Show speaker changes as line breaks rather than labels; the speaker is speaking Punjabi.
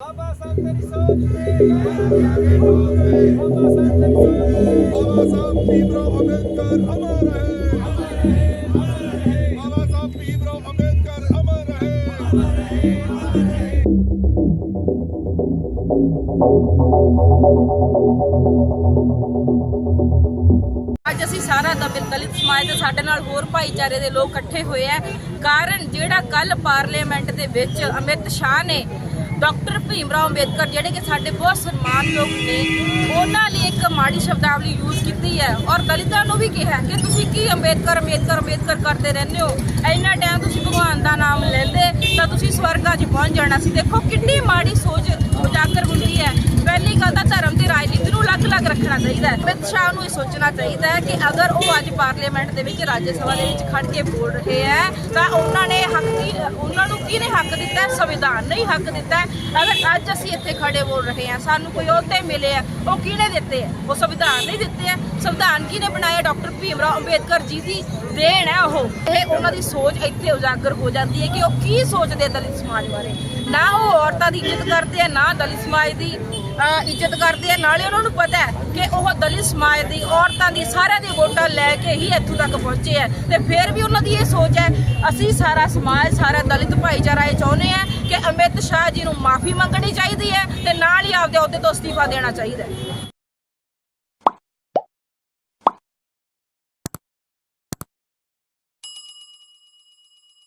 ਅੱਜ ਅਸੀਂ ਸਾਰਾ ਦਲਿਤ ਦਲਿਤ ਸਮਾਜ ਤੇ ਸਾਡੇ ਨਾਲ ਹੋਰ ਭਾਈਚਾਰੇ ਦੇ ਲੋਕ ਇਕੱਠੇ ਹੋਏ ਆ। ਕਾਰਨ ਜਿਹੜਾ ਕੱਲ ਪਾਰਲੀਮੈਂਟ ਦੇ ਵਿੱਚ ਅਮਿਤ ਸ਼ਾਹ ਨੇ ਡਾਕਟਰ ਭੀਮ ਰਾਓ ਅੰਬੇਦਕਰ, ਜਿਹੜੇ ਕਿ ਸਾਡੇ ਬਹੁਤ ਸਨਮਾਨਯੋਗ ਨੇ, ਉਹਨਾਂ ਲਈ ਇੱਕ ਮਾੜੀ ਸ਼ਬਦਾਵਲੀ ਯੂਜ਼ ਕੀਤੀ ਹੈ ਔਰ ਦਲਿਤਾਂ ਨੂੰ ਵੀ ਕਿਹਾ ਕਿ ਤੁਸੀਂ ਕੀ ਅੰਬੇਦਕਰ ਅੰਬੇਦਕਰ ਅੰਬੇਦਕਰ ਕਰਦੇ ਰਹਿੰਦੇ ਹੋ? ਇੰਨਾ ਟਾਈਮ ਤੁਸੀਂ ਭਗਵਾਨ ਦਾ ਨਾਮ ਲੈਂਦੇ, ਤਾਂ ਤੁਸੀਂ ਸਵਰਗਾਂ 'ਚ ਪਹੁੰਚ ਜਾਣਾ ਸੀ। ਦੇਖੋ ਕਿੰਨੀ ਮਾੜੀ ਸੋਚ ਉਜਾਗਰ ਹੁੰਦੀ ਹੈ। ਪਹਿਲੀ ਗੱਲ ਤਾਂ ਧਰਮ ਤੇ ਰਾਜਨੀਤੀ ਨੂੰ ਅਲੱਗ-ਅਲੱਗ ਰੱਖਣਾ ਚਾਹੀਦਾ ਅਮਿਤ ਸ਼ਾਹ ਨੂੰ ਇਹ ਸੋਚਣਾ ਚਾਹੀਦਾ ਹੈ ਕਿ ਅਗਰ ਉਹ ਅੱਜ ਪਾਰਲੀਮੈਂਟ ਦੇ ਵਿੱਚ ਰਾਜ ਸਭਾ ਦੇ ਵਿੱਚ ਖੜ ਕੇ ਬੋਲ ਰਹੇ ਹੈ, ਤਾਂ ਉਹਨਾਂ ਨੇ ਹੱਕ ਕੀ ਉਹਨਾਂ ਨੂੰ ਕਿਹਨੇ ਹੱਕ ਦਿੱਤਾ ਹੈ? ਸੰਵਿਧਾਨ ਨੇ ਹੀ ਹੱਕ ਦਿੱਤਾ ਹੈ। ਅਗਰ ਅੱਜ ਅਸੀਂ ਇੱਥੇ ਖੜੇ ਬੋਲ ਰਹੇ ਹਾਂ, ਸਾਨੂੰ ਕੋਈ ਅਹੁਦੇ ਮਿਲੇ ਆ ਉਹ ਕਿਹਨੇ ਦਿੱਤੇ ਆ ਉਹ ਸੰਵਿਧਾਨ ਨੇ ਦਿੱਤੇ ਆ ਸੰਵਿਧਾਨ ਕਿਹਨੇ ਬਣਾਇਆ? ਡਾਕਟਰ ਭੀਮਰਾਓ ਅੰਬੇਦਕਰ ਜੀ ਦੀ ਦੇਣ ਹੈ ਉਹ। ਇਹ ਉਹਨਾਂ ਦੀ ਸੋਚ ਇੱਥੇ ਉਜਾਗਰ ਹੋ ਜਾਂਦੀ ਹੈ ਕਿ ਉਹ ਕੀ ਸੋਚਦੇ ਦਲਿਤ ਸਮਾਜ ਬਾਰੇ? ਨਾ ਉਹ ਔਰਤਾਂ ਦੀ ਇੱਜ਼ਤ ਕਰਦੇ ਆ ਨਾ ਦਲਿਤ ਸਮਾਜ ਦੀ ਇੱਜ਼ਤ ਕਰਦੇ ਆ ਨਾਲੇ ਉਹਨਾਂ ਨੂੰ ਪਤਾ ਹੈ ਕਿ ਉਹ ਦਲਿਤ ਸਮਾਜ ਦੀ ਔਰਤਾਂ ਦੀ ਸਾਰਿਆਂ ਦੀ ਵੋਟਾਂ ਲੈ ਕੇ ਹੀ ਇੱਥੋਂ ਤੱਕ ਪਹੁੰਚੇ ਆ ਤੇ ਫਿਰ ਵੀ ਉਹਨਾਂ ਦੀ ਇਹ ਸੋਚ ਹੈ, ਅਸੀਂ ਸਾਰਾ ਸਮਾਜ, ਸਾਰਾ ਦਲਿਤ ਭਾਈਚਾਰਾ ਇਹ ਚਾਹੁੰਦੇ ਆ ਕਿ ਅਮਿਤ ਸ਼ਾਹ ਜੀ ਨੂੰ ਮਾਫੀ ਮੰਗਣੀ ਚਾਹੀਦੀ ਹੈ ਤੇ ਨਾਲ ਹੀ ਆਪਦੇ ਅਹੁਦੇ ਤੋਂ ਅਸਤੀਫਾ ਦੇਣਾ ਚਾਹੀਦਾ ਹੈ।